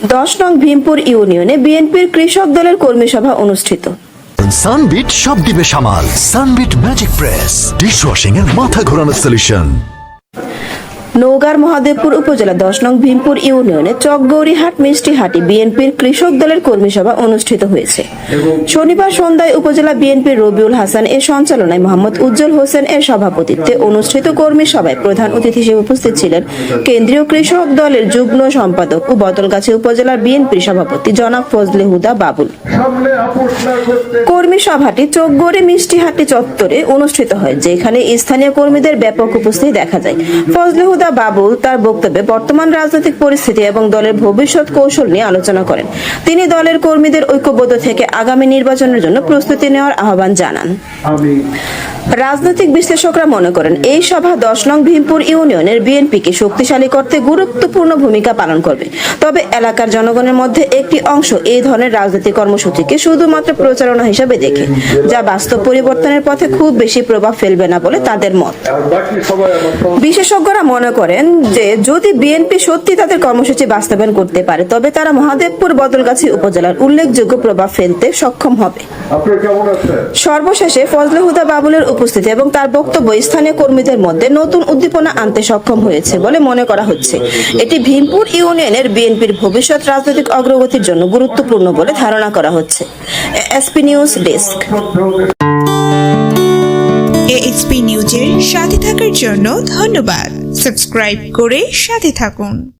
দশ নং ভীমপুর ইউনিয়নে বিএনপির কৃষক দলের কর্মী সভা অনুষ্ঠিত। সানবিট সব দিবে সামাল। Sunbit magic press. Dish washing এর মাথা ঘোরানোর সলিউশন নওগাঁর মহাদেবপুর উপজেলা দশ নং ভীমপুর ইউনিয়নে চকগৌরীহাট মিষ্টিহাটি বিএনপির কৃষক দলের কর্মী সভা অনুষ্ঠিত হয়েছে। শনিবার সন্ধ্যায় উপজেলা বিএনপির রবিউল হাসান এর সঞ্চালনায় মোহাম্মদ উজ্জ্বল হোসেন এর সভাপতিত্বে অনুষ্ঠিত কর্মী সভায় প্রধান অতিথি হিসেবে উপস্থিত ছিলেন কেন্দ্রীয় কৃষক দলের যুগ্ম সম্পাদক ও বদলগাছি উপজেলার বিএনপির সভাপতি জনাব ফজলে হুদা বাবুল। কর্মী সভাটি চোখগড়ে মিষ্টিহাটি চত্বরে অনুষ্ঠিত হয় যেখানে স্থানীয় কর্মীদের ব্যাপক উপস্থিতি দেখা যায়। ফজলে হুদা বাবুল তার বক্তব্যে বর্তমান রাজনৈতিক পরিস্থিতি এবং দলের ভবিষ্যৎ কৌশল নিয়ে আলোচনা করেন। তিনি দলের কর্মীদের ঐক্যবদ্ধ থেকে আগামী নির্বাচনের জন্য প্রস্তুতি নেওয়ার আহ্বান জানান। রাজনৈতিক বিশ্লেষকরা মনে করেন এই সভা দশ নং ভীমপুর ইউনিয়নের বিএনপিকে শক্তিশালী করতে গুরুত্বপূর্ণ ভূমিকা পালন করবে। তবে এলাকার জনগণের মধ্যে একটি অংশ এই ধরনের রাজনৈতিক কর্মসূচিকে শুধুমাত্র প্রচারণা হিসেবে দেখে যা বাস্তব পরিবর্তনের পথে খুব বেশি প্রভাব ফেলবে না বলে তাদের মত। বিশেষজ্ঞরা মনে করেন যে যদি বিএনপি সত্যি তাদের কর্মসূচি বাস্তবায়ন করতে পারে তবে তারা মহাদেবপুর বদলগাছি উপজেলার উল্লেখযোগ্য প্রভাব ফেলতে সক্ষম হবে। সর্বশেষে ফজলে হুদা বাবুলের উপস্থিতি এবং তার বক্তব্য স্থানীয় কর্মীদের মধ্যে নতুন উদ্দীপনা আনতে সক্ষম হয়েছে বলে মনে করা হচ্ছে। এটি ভীমপুর ইউনিয়নের বিএনপির ভবিষ্যৎ রাজনৈতিক অগ্রগতির জন্য গুরুত্বপূর্ণ বলে ধারণা করা হচ্ছে। SP news desk. এএসপি নিউজের সাথে থাকার জন্য ধন্যবাদ। সাবস্ক্রাইব করে সাথে থাকুন।